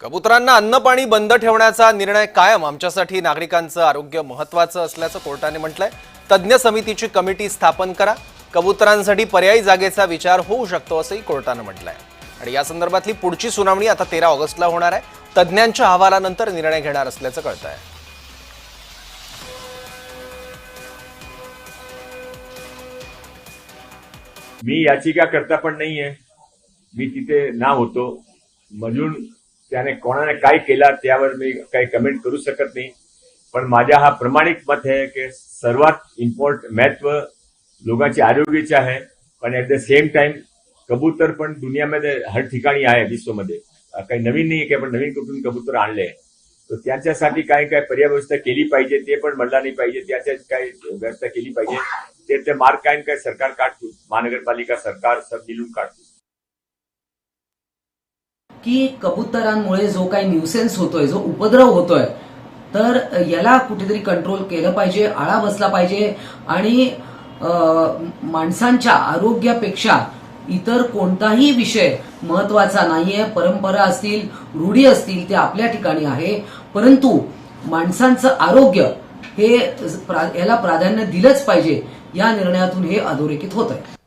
कबुतरांना अन्न पाणी बंद ठेवण्याचा निर्णय कायम आमच्यासाठी नागरिकांचं आरोग्य महत्वाचं असल्याचं कोर्टाने म्हटलंय. तज्ज्ञ समितीची कमिटी स्थापन करा. कबुतरांसाठी पर्यायी जागेचा विचार होऊ शकतो असंही कोर्टानं म्हटलंय. आणि या संदर्भातली पुढची सुनावणी आता तेरा ऑगस्टला होणार आहे. तज्ज्ञांच्या अहवालानंतर निर्णय घेणार असल्याचं कळत आहे मी याचिका करता पण नाहीये. मी तिथे ना होतो. म्हणून त्याने कोणाने काय केला त्यावर मी काही कमेंट करू शकत नाही. पण माझ्या हा प्रमाणिक मत आहे की सर्वात इम्पॉर्ट महत्त्व लोकांचे आरोग्याचे आहे. पण ॲट द सेम टाइम कबूतर पण दुनियामध्ये हर ठिकाणी आहे विश्वमध्ये. काही नवीन नाही की आपण नवीन कुठून कबूतर आणले. तर त्याच्यासाठी काय काय पर्याय व्यवस्था केली पाहिजे ते पण म्हणला नाही पाहिजे. त्याच्यात काय व्यवस्था केली पाहिजे. ते ते मार्ग काय काय सरकार काढतो. महानगरपालिका सरकार सब मिळून काढतो. की कबुतरांमुळे जो काही न्यूसेन्स होतोय जो उपद्रव होतोय तर याला कुठेतरी कंट्रोल केलं पाहिजे आळा बसला पाहिजे आणि माणसांच्या आरोग्यापेक्षा इतर कोणताही विषय महत्त्वाचा नाहीये. परंपरा असतील रूढी असतील ते आपल्या ठिकाणी आहे. परंतु माणसांचं आरोग्य हे याला प्राधान्य दिलंच पाहिजे. या निर्णयातून हे अधोरेखित होत आहे